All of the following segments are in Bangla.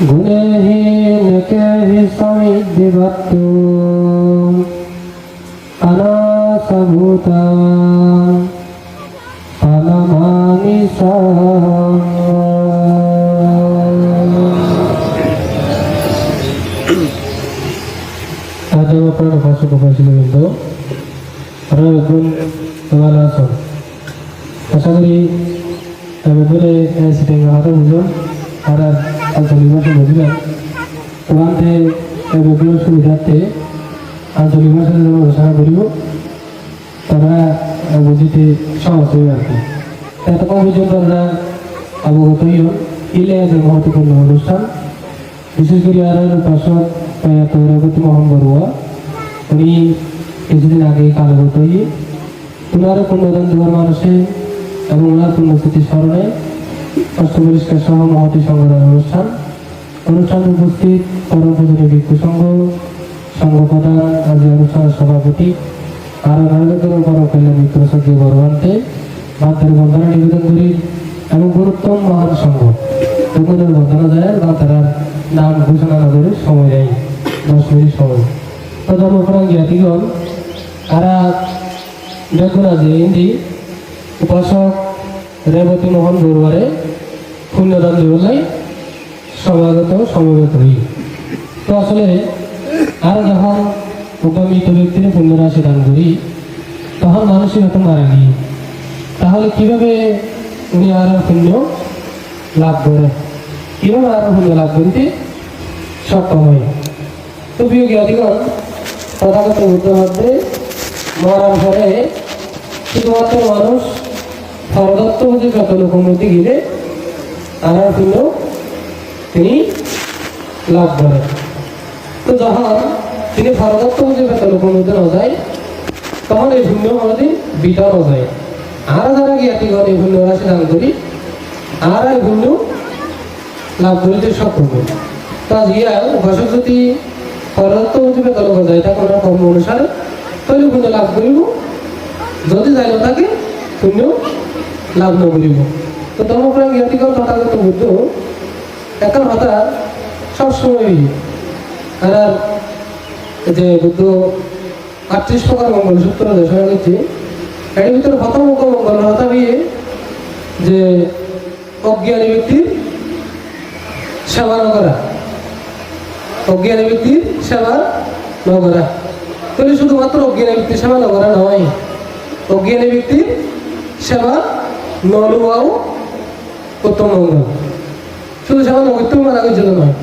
গুণহীন কে সমিদ্ধিবত্তু অনাসভূতা ফলমানি সা আজ আপনার ভাষা প্রকাশিত কিন্তু আপনারা একজন ভালো আছেন আশা করি বেগুনে সিটিং হাতে বুঝুন আর আঞ্চলিক ভাষা বুঝলেন ওখানে বেগুনের সুবিধার্থে আঞ্চলিক ভাষা ঘোষণা করিব। তারা বুঝিতে সহজ হয়ে আর কি এতক্ষণ পর্যন্ত আমরা অবগত হইল ইলে যে মহত্বপূর্ণ অনুষ্ঠান। বিশেষ করে আর উপাসক প্রয়াত রঘুতি মোহন বড়ুয়া। উনি কিছুদিন আগে কালগত ওনারও পুণ্যদান দেওয়ার মানুষে এবং ওনার পুণ্যস্মৃতি স্মরণে অষ্ট পরিষ্কার সহ মহতি সংগ্রহ অনুষ্ঠান। অনুষ্ঠানে উপস্থিত পরম পূজনী ভিক্ষু সংঘ সংঘ প্রধান আজ অনুষ্ঠানের সভাপতি, আর নারীদের পরম কল্যাণ মিত্র সজ্ঞ বড়বান্তে মাতার বন্দনা নিবেদন করি এবং গুরুত্তম মহান সংঘ। দুপুরের বন্দনা যায় বা তারা নাম ঘোষণা না করে সময় নেই, দশ মিনিট সময়। তো ধর্মপ্রাণ জ্ঞাতিগণ তারা দেখুন আজ হিন্দি উপাসক, রেবতী মোহন বড়ুয়ারে পুণ্যদান দেবলাই সমাগত, সমবেত হই। তো আসলে আরও যখন উপমিত ব্যক্তির পুণ্যরাশি দান করি, তখন মানুষই হয়তো মারা গিয়ে তাহলে কীভাবে উনি আরও পুণ্য লাভ করে? কীভাবে আরও পুণ্য লাভ করিতে সক্ষম হয়? তো প্রিয় জ্ঞাতিগণ তথাগত বুদ্ধ মধ্যে মরার পরে শুধুমাত্র মানুষ ফরদত্ত হতে যত মধ্যে গেলে তারা পুণ্য তিনি লাভ করেন। তো যখন তিনি হতে যত লোকের মধ্যে না যায় তখন এই পুণ্য আমাদের বিতর যায় আর যারা জ্ঞাতিগণ এই পুণ্য রাশি দান করি, আর এই পুণ্য লাভ করিতে সক্ষম তো আজ গিয়া উপাসক যদি হতে যত লোক যায় তা করার কর্ম অনুসারে তাহলে পুণ্য লাভ করিব। যদি যাই না থাকে পুণ্য লাভ ন করিব তো ধর্মপ্রাণ জ্ঞাতিগণ তথাগত বুদ্ধ এখন হঠাৎ সবসময় এই যে বুদ্ধ আটত্রিশ প্রকার মঙ্গল, সূত্র দেশনা দিচ্ছি এর ভিতরে প্রথম মঙ্গল হতা হইয়ে যে অজ্ঞানী ব্যক্তির সেবা ন করা। অজ্ঞানী ব্যক্তির সেবা ন করা। তাহলে শুধুমাত্র অজ্ঞানী ব্যক্তির সেবা ন করা নয়, অজ্ঞানী ব্যক্তির সেবা নলুয়াও উত্তম মঙ্গল শুধু সেবা উত্তম মানা গেছিল নয়।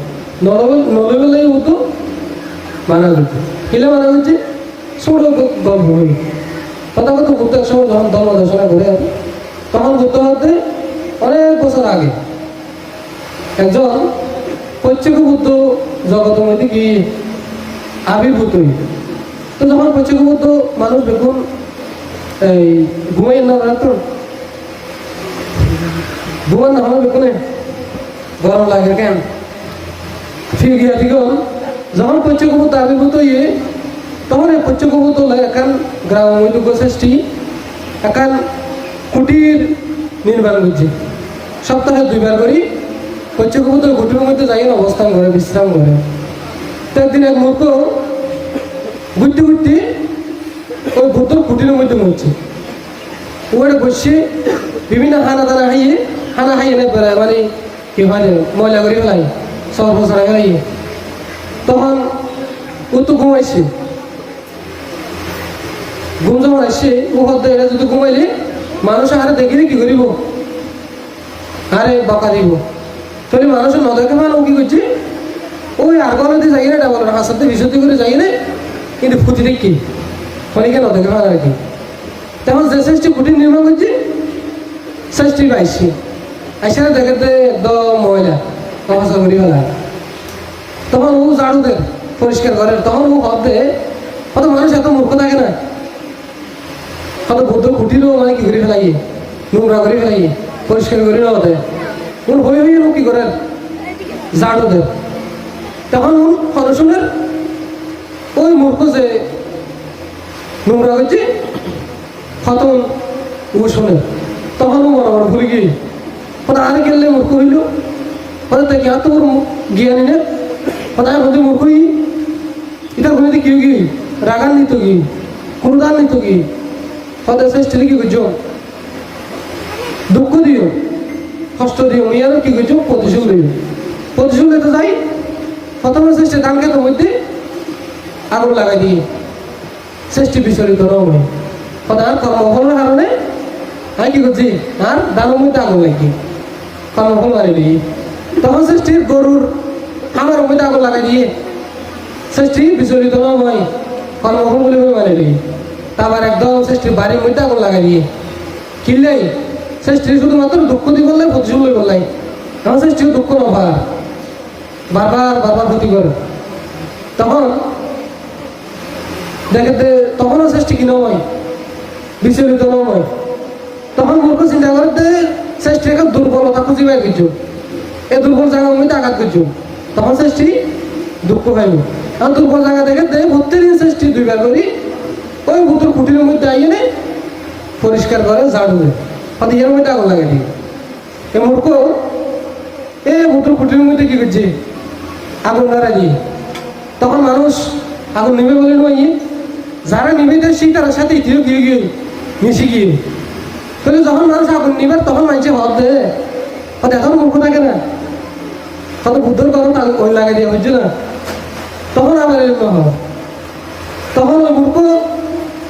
নলবেলাই উত্তু মানা গেছে কিলে মানা গেছে ছোট গল্প হই তথাগত বুদ্ধ সময় যখন ধর্ম দর্শনা করে তখন বুদ্ধ হতে অনেক বছর আগে একজন পশ্চিম বুদ্ধ জগতের মধ্যে কি আবির্ভূত তো যখন পশ্চিম বুদ্ধ মানুষ দেখুন, এই ঘুমাই না তো ঘুমান না হবে কোনে গরম লাগে কেন? ঠিক গিয়া ঠিক যখন পঞ্চকবুত আবির্ভূত ইয়ে তখন এই পঞ্চকবুত একান গ্রাম মধ্যে গোষ্ঠী একান কুটির নির্মাণ করছে। সপ্তাহে দুইবার করি পঞ্চকবুতের কুটির মধ্যে যাই অবস্থান করে, বিশ্রাম করে। তো একদিন এক মূর্খ ঘুরতে ঘুরতে ওই বুদ্ধ কুটির মধ্যে মরছে। ওখানে বসে বিভিন্ন হানা দানা হাইয়ে হানা হাইয়ে নে বেড়ায় মানে কি হয় ময়লা করে ফেলাই সর্বসারা ফেলাই তখন ও তো ঘুমাইছে ঘুম যখন আসছে ও হদ্দে এটা যদি ঘুমাইলে মানুষ আরে দেখিলে কি করিব আরে বকা দিব তাহলে মানুষ নদকে মানে কি করছে ওই আর গলতে যাই না বলো হাসাতে বিশুদ্ধি করে যাই না কিন্তু ফুটি দেখি অনেকে নদকে মানে আর কি তখন যে ষষ্ঠী কুটির নির্মাণ করছে ষষ্ঠী বাইশে আইসা দেখাতে একদম ময়লা। অবস্থা করি ফেলা তখন ও ঝাড়ু দেয় পরিষ্কার করে তখন ও ভাব দে কত মানুষ এত মূর্খ থাকে না। কত বুদ্ধ খুঁটিরও মানে কি করে ফেলাই নোংরা করে ফেলাই পরিষ্কার করে না ওদের ওর হয়ে হয়ে ও কি করে ঝাড়ু দেয়। তখন ও পড়াশোনার ওই মূর্খ যে নোংরা হয়েছে, খতম। ও শোনে। তখন ও মনে মনে ভুলে গিয়ে মূর্খ হইল। হয়তো তাকে এত বড় জ্ঞানী না। হয়তো হতে মুখই এটা ঘুমিতে কি কি? রাগান নিত কি? কুরদান নিত কি? হয়তো শ্রেষ্ঠ কি করছ দুঃখ দিও, কষ্ট দিও মেয়ের কি করছ প্রতিশোধ দিও প্রতিশোধ দিতে যাই, প্রথমে শ্রেষ্ঠ ধান খেতের মধ্যে আগুন লাগাই দিয়ে সৃষ্টি বিচলিত নয় কথা কর্মফলের কারণে আমি কি করছি? আর দানের মধ্যে আগুন লাগি কর্মফল মারি দিই তখন সৃষ্টির গরুর আমার মধ্যে আগুন লাগাই দিয়ে সৃষ্টি বিচলিত নয় কর্মফল বলে মানে দিই তারপর একদম সৃষ্টির বাড়ির মধ্যে আগুন লাগাই দিয়ে কিনলেই সৃষ্টি শুধুমাত্র দুঃখ দিয়ে বললে প্রতিশোধ লই। বললাই তখন সৃষ্টির দুঃখ নবার বারবার বারবার ক্ষতি করে। তখন দেখে তখনও সৃষ্টি কি নয়, বিচলিত নয় তখন মূর্খ চিন্তা করতে সৃষ্টি দুর্বলতা খুঁজি পাই কিছু। এই দুর্বল জায়গা মধ্যে আঘাত করছ। তখন সৃষ্টি দুঃখ পাইব। আর দুর্বল জায়গা দেখে দে প্রত্যেকদিন সৃষ্টি দুইবার করি, ওই ভূতের কুটির মধ্যে আইয়ে নে, পরিষ্কার করে ঝাড়ু দেয় হয়তো এর মধ্যে আগুন লাগে দিই এ মূর্খ, এ ভূতের কুটির মধ্যে কি করছে? আগুন ধরা দিয়ে। তখন মানুষ আগুন নিবে বলে নয় যারা নিবে দেয় সেই তার সাথে ইতিও গিয়ে গিয়ে মিশে গিয়ে তাহলে যখন মানুষ আগুন নিবে, তখন মানুষে হদ দে। এখন মূর্খ থাকে না। কত বুদ্ধর গরম তাকে ওই লাগাই দিয়ে বুঝছ না? তখন আবার এরকম তখন ওই মূর্খ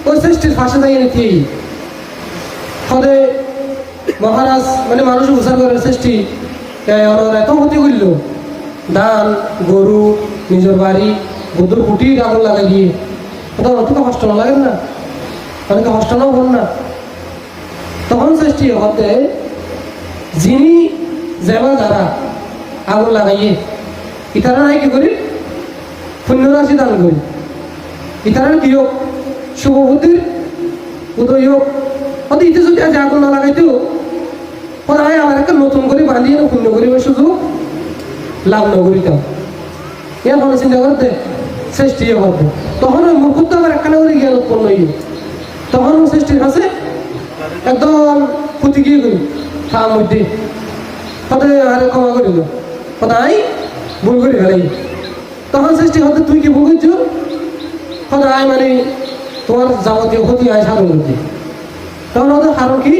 ওই সৃষ্টির ফাঁসে যাই নিতে হদে মহারাজ মানে মানুষ উৎসার করে সৃষ্টি এত ক্ষতি করল। ধান, গরু, নিজের বাড়ি বুদ্ধর কুটির আগুন লাগাই দিয়ে অতটা কষ্ট না লাগে না? অনেকে কষ্ট নাও না। তখন সৃষ্টি হতে যিনি যেবা যারা আগুন লাগাইয়ে ইতারা নাই কি করি পুণ্য রাশি দান করি ইতারার কি হোক শুভ উদয় হোক হতে ইতে যদি আজ আগুন না লাগাইতেও পরে আবার একটা নতুন করে বাঁধিয়ে পুণ্য করিবার সুযোগ লাভ না করিতাম এর ফলে চিন্তা করতে সৃষ্টি করতে তখন ওই মূর্খত্ব আবার একখানে করে জ্ঞান উৎপন্ন হইল। তখন সৃষ্টির কাছে একদম ক্ষতি গিয়ে করি খাওয়ার মধ্যে কত আরে ক্ষমা করিল কত আই ভুল করি ফেলাই। তখন সৃষ্টি হতে তুই কি ভুল করছ আই মানে তোমার যাবতীয় ক্ষতি আয় সাধন করছি তখন ওদের কারণ কি?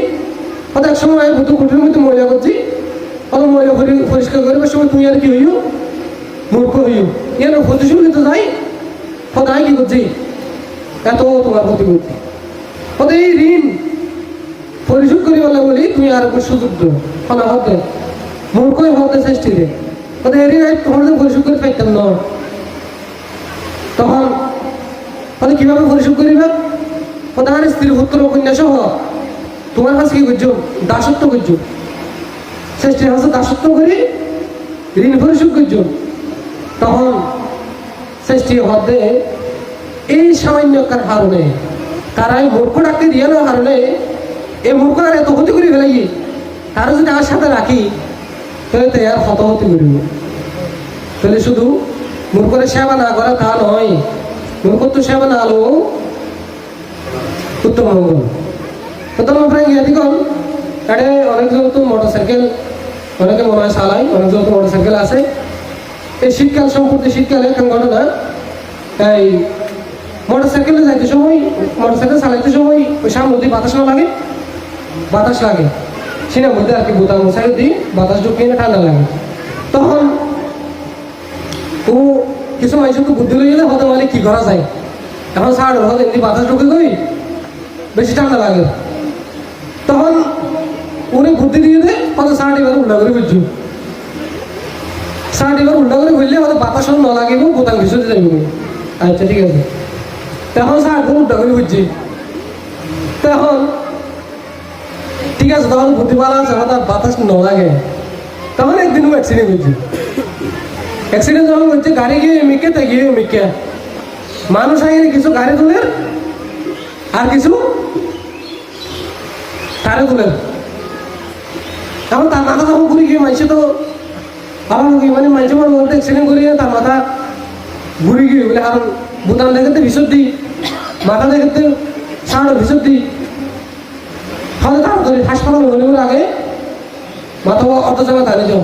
কত এক সময় ভূত কুটির মধ্যে মহিলা করছি। কত মহিলা পরিষ্কার করবার সময় তুমি আর কি হইও মূর্খ হইও এর প্রতিশোধ নিতে যাই। সদাই কি করছি? এত তোমার ক্ষতি করছি। কত এই ঋণ পরিশোধ করি বলে বলি তুমি আর একটু সুযোগ দিও ফলে হতে মূর্খই হতে সৃষ্টি এই ঋণ আমি তোমার জন্য পরিশোধ করে পাইতাম না। তখন কত কীভাবে পরিশোধ করিবা? আর স্ত্রী পুত্র কন্যা সহ। তোমার কাছে কি করছ? দাসত্ব করছ। সৃষ্টির কাছে দাসত্ব করে ঋণ পরিশোধ করছ। তখন সৃষ্টি হতে এই সামান্যকার কারণে তারা এই মূর্খ ডাকতে দিয়ে না কারণে এই মূর্খ আর এত ক্ষতি করে ফেলাই তারা যদি আমার সাথে রাখি, তাহলে তো আর হতহতি করিব। তাহলে শুধু মূর্খের সেবা না করা তা নয়, মূর্খত্ব সেবা না আলো উত্তম মঙ্গল প্রথম এখানে অনেকজন তো মোটর সাইকেল অনেকে মনে হয় চালায় অনেকজন তো মোটর সাইকেল আছে। এই শীতকাল সম্পর্কে শীতকালে একটা ঘটনা, এই মোটর সাইকেলে যাইতে সময় মোটর সাইকেল চালাইতে সময় ওই সামনে বাতাস না লাগে। বাতাস লাগে। সিনার মধ্যে আর কি বোতাম মশাই দিই বাতাস ঢুকিয়ে না ঠান্ডা লাগে। তখন ও কিছু মানুষ তো বুদ্ধি লইলে হতে মানে কি করা যায়? এখন সার হতে এমনি বাতাস ঢুকে গই বেশি ঠান্ডা লাগে। তখন উনি বুদ্ধি দিয়ে দেয় কত সার এবার উল্টা করে বুঝছ সার এবার উল্টা করে বললে হয়তো বাতাস ন লাগিব বোতাম ভিতরে যাইব আচ্ছা ঠিক আছে। তখন সার উল্টা করে বুঝছি তখন ঠিক আছে, তখন বুদ্ধি পালা আছে হয়তো বাতাস ন লাগে তখন একদিন অ্যাক্সিডেন্ট হয়েছে। অ্যাক্সিডেন্ট যখন হচ্ছে গাড়ি গিয়ে মিকে তাই গিয়ে মিকে। মানুষ আগে কিছু গাড়ি তুলে, আর কিছু তারে তুলে। এখন তার মাথা যখন ঘুরে গিয়ে মানুষে তো আমার কি মানে মানুষ আমার বলতে অ্যাক্সিডেন্ট করিয়ে তার মাথা ঘুরে গিয়ে বলে কারণ বুতান দেখাতে বিশুদ্ধি মাথা দেখাতে সাড়ে বিশুদ্ধি তাহলে তাড়াতাড়ি হাসপাতাল হলে আগে মাথা অর্ধ জামা দাঁড়িয়ে যাও